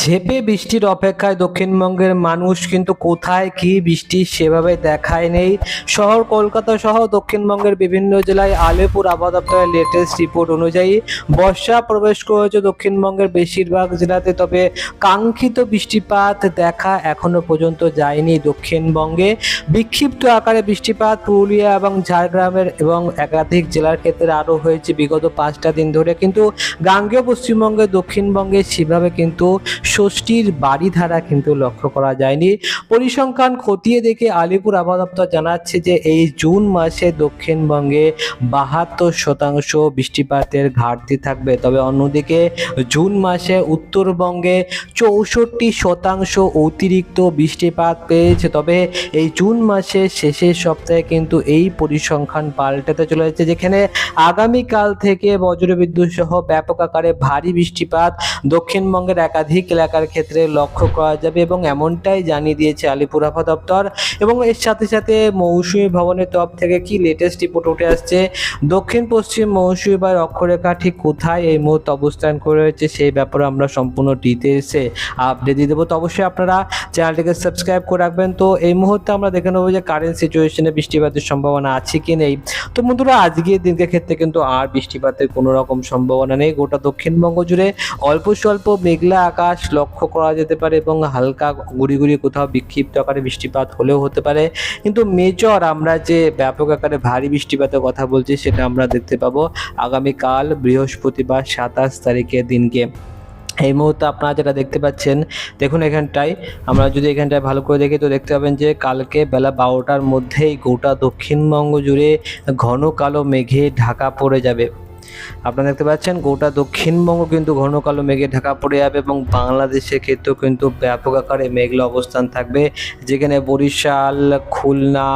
ঝেপে বৃষ্টির অপেক্ষায় দক্ষিণবঙ্গের মানুষ কিন্তু কোথায় কি বৃষ্টি সেভাবে দেখায় নেই। শহর কলকাতা সহ দক্ষিণবঙ্গের বিভিন্ন জেলায় আলিপুর আবহাওয়া লেটেস্ট রিপোর্ট অনুযায়ী বর্ষা প্রবেশ করেছে দক্ষিণবঙ্গের বেশিরভাগ জেলাতে, তবে কাঙ্ক্ষিত বৃষ্টিপাত দেখা এখনও পর্যন্ত যায়নি দক্ষিণবঙ্গে। বিক্ষিপ্ত আকারে বৃষ্টিপাত পুরুলিয়া এবং ঝাড়গ্রামের এবং একাধিক জেলার ক্ষেত্রে আরও হয়েছে বিগত পাঁচটা দিন ধরে। কিন্তু গাঙ্গেয় পশ্চিমবঙ্গে দক্ষিণবঙ্গে সেভাবে কিন্তু ষষ্ঠীর বাড়িধারা কিন্তু লক্ষ্য করা যায়নি। পরিসংখ্যান খতিয়ে দেখে আলিপুর আবহাওয়া দপ্তর জানাচ্ছে যে, এই জুন মাসে দক্ষিণবঙ্গে বাহাত্তর শতাংশ বৃষ্টিপাতের ঘাটতি থাকবে। তবে অন্যদিকে, জুন মাসে উত্তরবঙ্গে চৌষট্টি শতাংশ অতিরিক্ত বৃষ্টিপাত পেয়েছে। তবে এই জুন মাসের শেষের সপ্তাহে কিন্তু এই পরিসংখ্যান পাল্টাতে চলেছে, যেখানে আগামীকাল থেকে বজ্রবিদ্যুৎ সহ ব্যাপক আকারে ভারী বৃষ্টিপাত দক্ষিণবঙ্গের একাধিক এলাকার ক্ষেত্রে লক্ষ্য করা যাবে এবং এমনটাই জানিয়ে দিয়েছে আলিপুর আবহাওয়া দপ্তর। এবং এর সাথে সাথে মৌসুমী ভবনের তরফ থেকে কি লেটেস্ট রিপোর্ট উঠে আসছে? দক্ষিণ, পশ্চিম মৌসুমী বা অক্ষরেখা ঠিক কোথায়? এই মুহূর্তে অবস্থান করে রয়েছে, সেই ব্যাপারে আমরা সম্পূর্ণ ডিটেলসে আপডেট দিয়ে দেবো। তো অবশ্যই আপনারা চ্যানেলটিকে সাবস্ক্রাইব করে রাখবেন। তো এই মুহূর্তে আমরা দেখে নেব যে কারেন্ট সিচুয়েশনে বৃষ্টিপাতের সম্ভাবনা আছে কি নেই। তো বন্ধুরা, আজকের দিনকে ক্ষেত্রে কিন্তু আর বৃষ্টিপাতের কোনো রকম সম্ভাবনা নেই। গোটা দক্ষিণবঙ্গ জুড়ে অল্প স্বল্প মেঘলা আকাশ লক্ষ্য করা যেতে পারে এবং হালকা গুড়ি গুড়ি কোথাও বিক্ষিপ্ত আকারে বৃষ্টিপাত হলেও হতে পারে। কিন্তু মেজর আমরা যে ব্যাপক আকারে ভারী বৃষ্টিপাতের কথা বলছি, সেটা আমরা দেখতে পাবো আগামীকাল বৃহস্পতিবার সাতাশ তারিখের দিনকে। এই মুহূর্তে আপনারা যেটা দেখতে পাচ্ছেন, দেখুন এখানটায়, আমরা যদি এখানটায় ভালো করে দেখি, তো দেখতে পাবেন যে কালকে বেলা বারোটার মধ্যেই গোটা দক্ষিণবঙ্গ জুড়ে ঘন কালো মেঘে ঢাকা পড়ে যাবে। আপনারা দেখতে পাচ্ছেন, গোটা দক্ষিণবঙ্গ কিন্তু ঘন কালো মেঘে ঢাকা পড়ে যাবে এবং বাংলাদেশের ক্ষেত্রেও কিন্তু ব্যাপক আকারে মেঘলা অবস্থান থাকবে। যেখানে বরিশাল, খুলনা,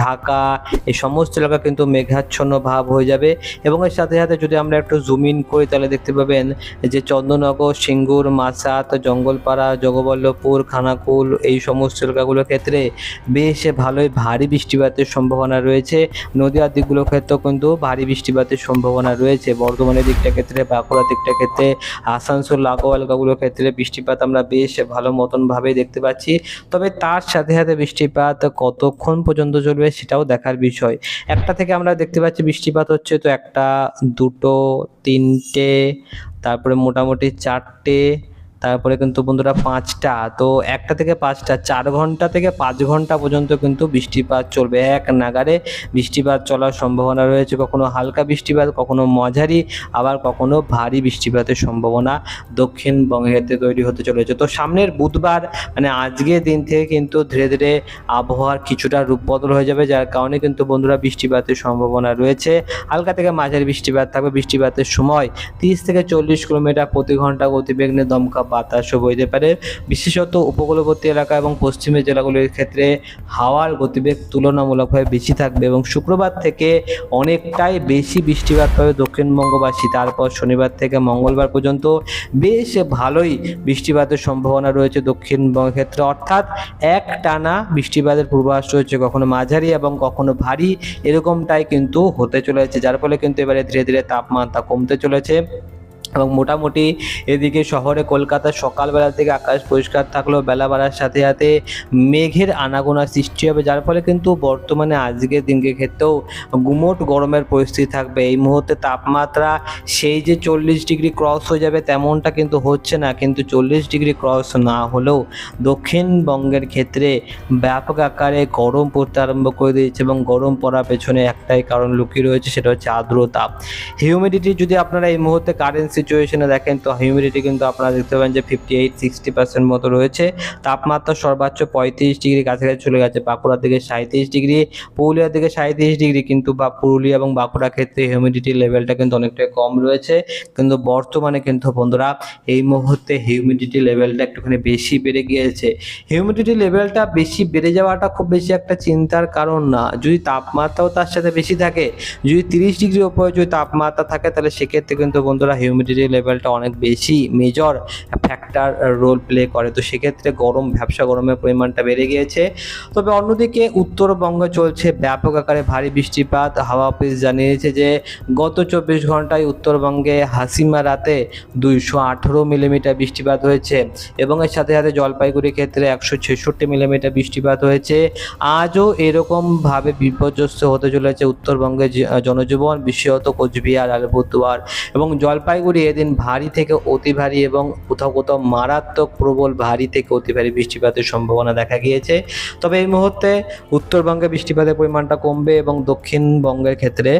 ঢাকা এই সমস্ত এলাকা কিন্তু মেঘাচ্ছন্ন ভাব হয়ে যাবে। এবং এর সাথে সাথে যদি আমরা একটু জুম ইন করি, তাহলে দেখতে পাবেন যে চন্দননগর, সিঙ্গুর মাসাত জঙ্গলপাড়া, জগবল্লভপুর, খানাকুল এই সমস্ত এলাকাগুলোর ক্ষেত্রে বেশ ভালোই ভারী বৃষ্টিপাতের সম্ভাবনা রয়েছে। নদীয়ার দিকগুলোর ক্ষেত্রেও কিন্তু ভারী বৃষ্টিপাতের সম্ভাবনা রয়েছে। বর্ধমানের দিকটা ক্ষেত্রে, বাঁকুড়ার দিকটা ক্ষেত্রে, আসানসোল লাগোয়া এলাকাগুলোর ক্ষেত্রে বৃষ্টিপাত আমরা বেশ ভালো মতন ভাবে দেখতে পাচ্ছি। তবে তার সাথে সাথে বৃষ্টিপাত কতক্ষণ পর্যন্ত চলবে সেটাও দেখার বিষয়। একটা থেকে আমরা দেখতে পাচ্ছি বৃষ্টিপাত হচ্ছে তো একটা, দুটো, তিনটে, তারপরে মোটামুটি চারটে তারপরে কিন্তু বন্ধুরা পাঁচটা, তো একটা থেকে পাঁচটা, চার ঘণ্টা থেকে পাঁচ ঘণ্টা পর্যন্ত কিন্তু বৃষ্টিপাত চলবে। এক নাগারে বৃষ্টিপাত চলার সম্ভাবনা রয়েছে, কখনো হালকা বৃষ্টিপাত, কখনো মাঝারি, আবার কখনো ভারী বৃষ্টিপাতের সম্ভাবনা দক্ষিণবঙ্গেতে তৈরি হতে চলেছে। তো সামনের বুধবার মানে আজকের দিন থেকে কিন্তু ধীরে ধীরে আবহাওয়ার কিছুটা রূপ বদল হয়ে যাবে, যার কারণে কিন্তু বন্ধুরা বৃষ্টিপাতের সম্ভাবনা রয়েছে। হালকা থেকে মাঝারি বৃষ্টিপাত থাকবে। বৃষ্টিপাতের সময় তিরিশ থেকে চল্লিশ কিলোমিটার প্রতি ঘণ্টা গতিবেগ নিয়ে দমকা বাতাসও বইতে পারে। বিশেষত উপকূলবর্তী এলাকা এবং পশ্চিমের জেলাগুলির ক্ষেত্রে হাওয়ার গতিবেগ তুলনামূলকভাবে বেশি থাকবে এবং শুক্রবার থেকে অনেকটাই বেশি বৃষ্টিপাত পাবে দক্ষিণবঙ্গবাসী তারপর শনিবার থেকে মঙ্গলবার পর্যন্ত বেশ ভালোই বৃষ্টিপাতের সম্ভাবনা রয়েছে দক্ষিণবঙ্গের ক্ষেত্রে। অর্থাৎ এক টানা বৃষ্টিপাতের পূর্বাভাস রয়েছে, কখনো মাঝারি এবং কখনো ভারী। এরকমটাই কিন্তু হতে চলেছে, যার ফলে কিন্তু এবারে ধীরে ধীরে তাপমাত্রা কমতে চলেছে। এবং মোটামুটি এদিকে শহরে কলকাতা সকালবেলা থেকে আকাশ পরিষ্কার থাকলেও বেলা বাড়ার সাথে সাথে মেঘের আনাগোনা সৃষ্টি হবে, যার ফলে কিন্তু বর্তমানে আজকের দিনকে ক্ষেত্রেও গুমোট গরমের পরিস্থিতি থাকবে। এই মুহূর্তে তাপমাত্রা সেই যে চল্লিশ ডিগ্রি ক্রস হয়ে যাবে তেমনটা কিন্তু হচ্ছে না, কিন্তু চল্লিশ ডিগ্রি ক্রস না হলেও দক্ষিণবঙ্গের ক্ষেত্রে ব্যাপক আকারে গরম পড়তে আরম্ভ করে দিয়েছে এবং গরম পড়ার পেছনে একটাই কারণ লুকিয়ে রয়েছে, সেটা হচ্ছে আর্দ্রতা। হিউমিডিটি যদি আপনারা এই মুহূর্তে কারেন্ট সিচুয়েশনে দেখেন, তো হিউমিডিটি কিন্তু আপনারা দেখতে পাবেন যে ফিফটি এইট সিক্সটি পার্সেন্ট মতো রয়েছে। তাপমাত্রা সর্বোচ্চ পঁয়ত্রিশ ডিগ্রি কাছাকাছি চলে গেছে। বাঁকুড়ার দিকে সাঁত্রিশ ডিগ্রি, পুরুলিয়ার দিকে সাঁত্রিশ ডিগ্রি, কিন্তু বা পুরুলিয়া এবং বাঁকুড়া ক্ষেত্রে হিউমিডিটি লেভেলটা কিন্তু অনেকটাই কম রয়েছে। কিন্তু বর্তমানে কিন্তু বন্ধুরা, এই মুহূর্তে হিউমিডিটি লেভেলটা একটুখানি বেশি বেড়ে গিয়েছে। হিউমিডিটি লেভেলটা বেশি বেড়ে যাওয়াটা খুব বেশি একটা চিন্তার কারণ না। যদি তাপমাত্রাও তার সাথে বেশি থাকে, যদি তিরিশ ডিগ্রি ওপরে যদি তাপমাত্রা থাকে, তাহলে সেক্ষেত্রে কিন্তু বন্ধুরা হিউমিডিটি হিউমিডিটি লেভেলটা অনেক বেশি মেজর ফ্যাক্টর রোল প্লে করে। তো সেক্ষেত্রে গরম, ব্যবসা গরমের পরিমাণটা বেড়ে গিয়েছে। তবে অন্যদিকে উত্তরবঙ্গে চলছে ব্যাপক আকারে ভারী বৃষ্টিপাত। হাওয়া অফিস জানিয়েছে যে, গত চব্বিশ ঘন্টায় উত্তরবঙ্গে হাসিমা রাতে দুইশো আঠেরো মিলিমিটার বৃষ্টিপাত হয়েছে এবং এর সাথে সাথে জলপাইগুড়ি ক্ষেত্রে একশো ছেষট্টি মিলিমিটার বৃষ্টিপাত হয়েছে। আজও এরকমভাবে বিপর্যস্ত হতে চলেছে উত্তরবঙ্গের জনজীবন, বিশেষত কোচবিহার, আলিপুরদুয়ার এবং জলপাইগুড়ি। এদিন ভারী থেকে অতি ভারী এবং কোথাও কোথাও মারাত্মক প্রবল ভারী থেকে অতি ভারী বৃষ্টিপাতের সম্ভাবনা দেখা গিয়েছে। তবে এই মুহূর্তে উত্তরবঙ্গে বৃষ্টিপাতের পরিমাণটা কমবে এবং দক্ষিণবঙ্গের ক্ষেত্রে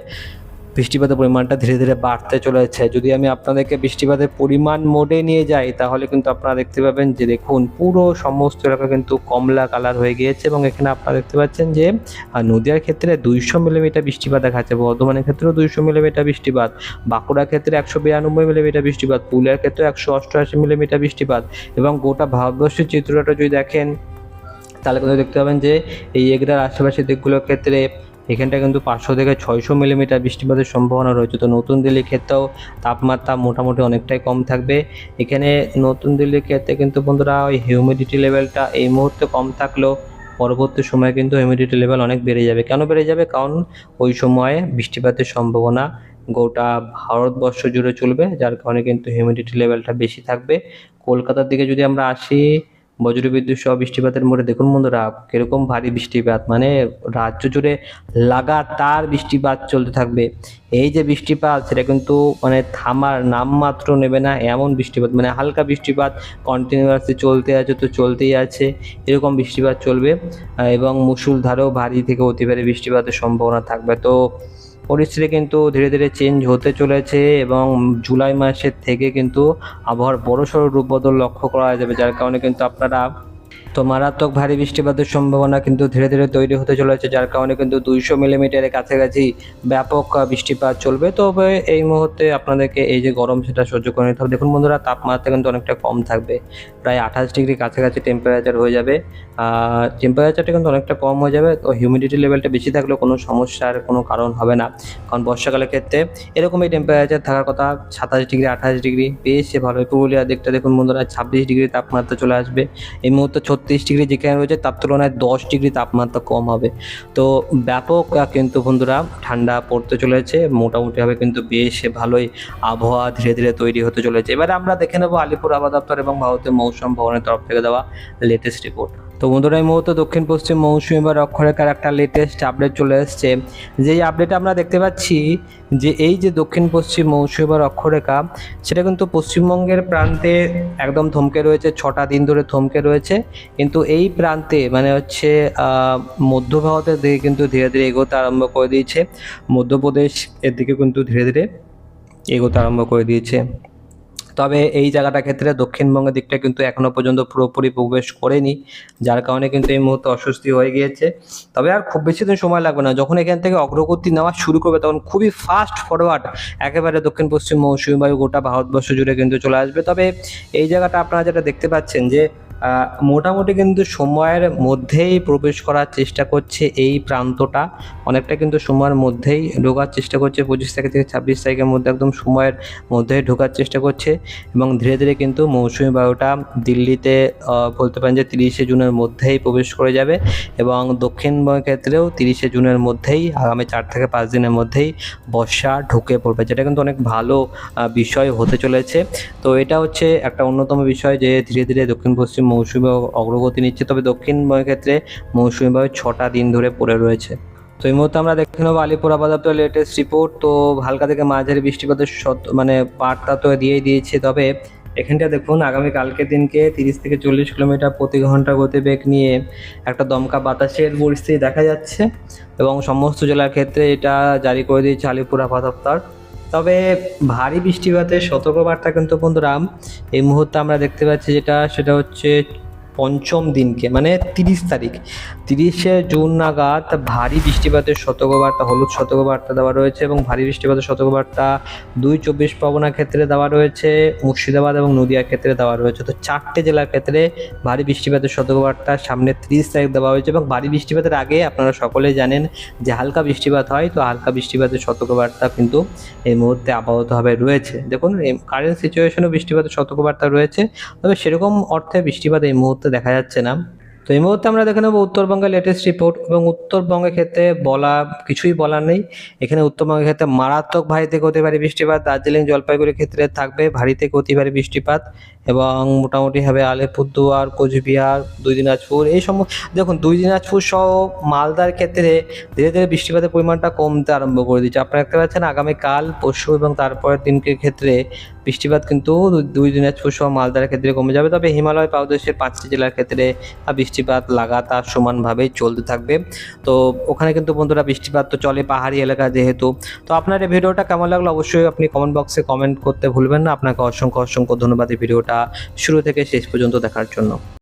বৃষ্টিপাতের পরিমাণটা ধীরে ধীরে বাড়তে চলেছে। যদি আমি আপনাদেরকে বৃষ্টিপাতের পরিমাণ মোডে নিয়ে যাই, তাহলে কিন্তু আপনারা দেখতে পাবেন যে দেখুন, পুরো সমস্ত এলাকা কিন্তু কমলা কালার হয়ে গিয়েছে এবং এখানে আপনারা দেখতে পাচ্ছেন যে নদিয়ার ক্ষেত্রে দুইশো মিলিমিটার বৃষ্টিপাত দেখাচ্ছে, বর্ধমানের ক্ষেত্রেও দুইশো মিলিমিটার বৃষ্টিপাত, বাঁকুড়ার ক্ষেত্রে একশো বিরানব্বই মিলিমিটার বৃষ্টিপাত, পুরুলিয়ার ক্ষেত্রে একশো অষ্টআশি মিলিমিটার বৃষ্টিপাত এবং গোটা ভারতবর্ষের চিত্রটা যদি দেখেন, তাহলে কিন্তু দেখতে পাবেন যে, এই এগরার আশেপাশের দিকগুলোর ক্ষেত্রে এখানটা কিন্তু পাঁচশো থেকে ছয়শো মিলিমিটার বৃষ্টিপাতের সম্ভাবনা রয়েছে। তো নতুন দিল্লির ক্ষেত্রেও তাপমাত্রা মোটামুটি অনেকটাই কম থাকবে। এখানে নতুন দিল্লির ক্ষেত্রে কিন্তু বন্ধুরা ওই হিউমিডিটি লেভেলটা এই মুহূর্তে কম থাকলেও পরবর্তী সময়ে কিন্তু হিউমিডিটি লেভেল অনেক বেড়ে যাবে। কেন বেড়ে যাবে? কারণ ওই সময়ে বৃষ্টিপাতের সম্ভাবনা গোটা ভারতবর্ষ জুড়ে চলবে, যার কারণে কিন্তু হিউমিডিটি লেভেলটা বেশি থাকবে। কলকাতার দিকে যদি আমরা আসি বজ্রবিদ্যুৎ সহ বৃষ্টিপাতের মোড়ে দেখুন বন্ধুরা, কীরকম ভারী বৃষ্টিপাত মানে রাজ্য জুড়ে লাগাতার বৃষ্টিপাত চলতে থাকবে। এই যে বৃষ্টিপাত, সেটা কিন্তু মানে থামার নামমাত্র নেবে না এমন বৃষ্টিপাত মানে হালকা বৃষ্টিপাত কন্টিনিউয়াসলি চলতে আছে, তো চলতেই আছে, এরকম বৃষ্টিপাত চলবে। এবং মুসুলধারেও ভারী থেকে অতি ভারী বৃষ্টিপাতের সম্ভাবনা থাকবে। তো পরিস্থিতি কিন্তু ধীরে ধীরে চেঞ্জ হতে চলেছে এবং জুলাই মাসের থেকে কিন্তু আবহাওয়ার বড়সড় রূপ বদল লক্ষ্য করা যাবে, যার কারণে কিন্তু আপনারা তো মারাত্মক ভারী বৃষ্টিপাতের সম্ভাবনা কিন্তু ধীরে ধীরে তৈরি হতে চলেছে, যার কারণে কিন্তু দুইশো মিলিমিটারের কাছাকাছি ব্যাপক বৃষ্টিপাত চলবে। তবে এই মুহূর্তে আপনাদেরকে এই যে গরম সেটা সহ্য করে নিতে হবে। দেখুন বন্ধুরা, তাপমাত্রা কিন্তু অনেকটা কম থাকবে। প্রায় আঠাশ ডিগ্রি কাছাকাছি টেম্পারেচার হয়ে যাবে। টেম্পারেচারটা কিন্তু অনেকটা কম হয়ে যাবে। তো হিউমিডিটি লেভেলটা বেশি থাকলেও কোনো সমস্যার কোনো কারণ হবে না। কারণ বর্ষাকালের ক্ষেত্রে এরকমই টেম্পারেচার থাকার কথা, সাতাশ ডিগ্রি, আঠাশ ডিগ্রি, বেশ ভালো পুরুলিয়ার দিকটা দেখুন বন্ধুরা, ছাব্বিশ ডিগ্রি তাপমাত্রা চলে আসবে। এই মুহূর্তে ছত্রিশ ডিগ্রি যেখানে রয়েছে, তার তুলনায় দশ ডিগ্রি তাপমাত্রা কম হবে। তো ব্যাপক কিন্তু বন্ধুরা ঠান্ডা পড়তে চলেছে। মোটামুটিভাবে কিন্তু বেশ ভালোই আবহাওয়া ধীরে ধীরে তৈরি হতে চলেছে। এবারে আমরা দেখে নেব আলিপুর আবহাওয়া দপ্তর এবং ভারতীয় মৌসুম ভবনের তরফ থেকে দেওয়া লেটেস্ট রিপোর্ট তো বন্ধুরা, এই মুহূর্তে দক্ষিণ, পশ্চিম মৌসুমী বা অক্ষরেখার একটা লেটেস্ট আপডেট চলে এসছে। যেই আপডেট আমরা দেখতে পাচ্ছি যে এই যে দক্ষিণ, পশ্চিম মৌসুমী বা অক্ষরেখা সেটা কিন্তু পশ্চিমবঙ্গের প্রান্তে একদম থমকে রয়েছে, ছটা দিন ধরে থমকে রয়েছে। কিন্তু এই প্রান্তে মানে হচ্ছে মধ্য ভারতের দিকে কিন্তু ধীরে ধীরে এগোতে আরম্ভ করে দিয়েছে। মধ্যপ্রদেশ এর দিকে কিন্তু ধীরে ধীরে এগোতে আরম্ভ করে দিয়েছে। তবে এই জায়গাটা ক্ষেত্রে দক্ষিণবঙ্গের দিকটা কিন্তু এখনও পর্যন্ত পুরোপুরি প্রবেশ করেনি, যার কারণে কিন্তু এই মুহূর্তে অস্বস্তি হয়ে গিয়েছে। তবে আর খুব বেশি দিন সময় লাগবে না। যখন এখান থেকে অগ্রগতি নেওয়া শুরু করবে, তখন খুবই ফাস্ট ফরওয়ার্ড একেবারে দক্ষিণ পশ্চিম মৌসুমী বায়ু গোটা ভারতবর্ষ জুড়ে কিন্তু চলে আসবে। তবে এই জায়গাটা আপনারা যেটা দেখতে পাচ্ছেন যে মোটামুটি কিন্তু সময়ের মধ্যেই প্রবেশ করার চেষ্টা করছে এই প্রান্তটা। অনেকটা কিন্তু সময়ের মধ্যেই ঢোকার চেষ্টা করছে, পঁচিশ তারিখ থেকে ছাব্বিশ তারিখের মধ্যে একদম সময়ের মধ্যেই ঢোকার চেষ্টা করছে এবং ধীরে ধীরে কিন্তু মৌসুমি বায়ুটা দিল্লিতে বলতে পারেন যে তিরিশে জুনের মধ্যেই প্রবেশ করে যাবে এবং দক্ষিণবঙ্গের ক্ষেত্রেও তিরিশে জুনের মধ্যেই, আগামী চার থেকে পাঁচ দিনের মধ্যেই বর্ষা ঢুকে পড়বে, যেটা কিন্তু অনেক ভালো বিষয় হতে চলেছে। তো এটা হচ্ছে একটা অন্যতম বিষয় যে ধীরে ধীরে দক্ষিণ পশ্চিম মৌসুমি অগ্রগতি নিচ্ছে, তবে দক্ষিণবঙ্গের ক্ষেত্রে মৌসুমি ছটা দিন ধরে পড়ে রয়েছে। তো এই মুহূর্তে আমরা দেখে নেব আলিপুর দপ্তরের লেটেস্ট রিপোর্ট তো হালকা থেকে মাঝারি বৃষ্টিপাতের মানে বার্তা তো দিয়েই দিয়েছে, তবে এখানটা দেখুন, আগামী কালকের দিনকে তিরিশ থেকে চল্লিশ কিলোমিটার প্রতি ঘণ্টা গতিবেগ নিয়ে একটা দমকা বাতাসের পরিস্থিতি দেখা যাচ্ছে এবং সমস্ত জেলার ক্ষেত্রে এটা জারি করে দিয়েছে আলিপুর দপ্তর তবে ভারী বৃষ্টিপাতের সতর্কবার্তা কিন্তু বন্ধুরা এই মুহূর্তে আমরা দেখতে পাচ্ছি যেটা সেটা হচ্ছে পঞ্চম দিনকে মানে তিরিশ তারিখ। তিরিশে জুন নাগাদ ভারী বৃষ্টিপাতের সতর্কবার্তা, হলুদ সতর্কবার্তা দেওয়া রয়েছে এবং ভারী বৃষ্টিপাতের সতর্কবার্তা দুই চব্বিশ পরগনার ক্ষেত্রে দেওয়া রয়েছে, মুর্শিদাবাদ এবং নদিয়ার ক্ষেত্রে দেওয়া রয়েছে। তো চারটে জেলার ক্ষেত্রে ভারী বৃষ্টিপাতের সতর্কবার্তা সামনে তিরিশ তারিখ দেওয়া হয়েছে এবং ভারী বৃষ্টিপাতের আগে আপনারা সকলে জানেন যে হালকা বৃষ্টিপাত হয়, তো হালকা বৃষ্টিপাতের সতর্কবার্তা কিন্তু এই মুহূর্তে আপাততভাবে রয়েছে। দেখুন কারেন্ট সিচুয়েশনও বৃষ্টিপাতের সতর্কবার্তা রয়েছে, তবে সেরকম অর্থে বৃষ্টিপাত এই মুহূর্তে দেখা যাচ্ছে না। তো এই মুহূর্তে আমরা দেখে নেব উত্তরবঙ্গের লেটেস্ট রিপোর্ট এবং উত্তরবঙ্গের ক্ষেত্রে বলা, কিছুই বলার নেই। এখানে উত্তরবঙ্গের ক্ষেত্রে মারাত্মক ভারী থেকে অতি ভারী বৃষ্টিপাত, দার্জিলিং জলপাইগুড়ির ক্ষেত্রে থাকবে ভারী থেকে অতি ভারী বৃষ্টিপাত এবং মোটামুটি হবে আলিপুরদুয়ার, কোচবিহার, দুই দিনাজপুর এই সম, দেখুন দুই দিনাজপুর সহ মালদার ক্ষেত্রে ধীরে ধীরে বৃষ্টিপাতের পরিমাণটা কমতে আরম্ভ করে দিচ্ছে। আপনারা দেখতে পাচ্ছেন আগামীকাল, পরশু এবং তারপরের দিনকে ক্ষেত্রে বৃষ্টিপাত কিন্তু দুই দিনাজপুর সহ মালদার ক্ষেত্রে কমে যাবে। তবে হিমালয় পাদদেশের পাঁচটি জেলার ক্ষেত্রে বৃষ্টিপাত লাগাতার সমানভাবেই চলতে থাকবে। তো ওখানে কিন্তু বন্ধুরা বৃষ্টিপাত তো চলে পাহাড়ি এলাকা যেহেতু। তো আপনার এই ভিডিওটা কেমন লাগল অবশ্যই আপনি কমেন্ট বক্সে কমেন্ট করতে ভুলবেন না। আপনাকে অসংখ্য অসংখ্য ধন্যবাদ এই ভিডিওটা শুরু থেকে শেষ পর্যন্ত দেখার জন্য।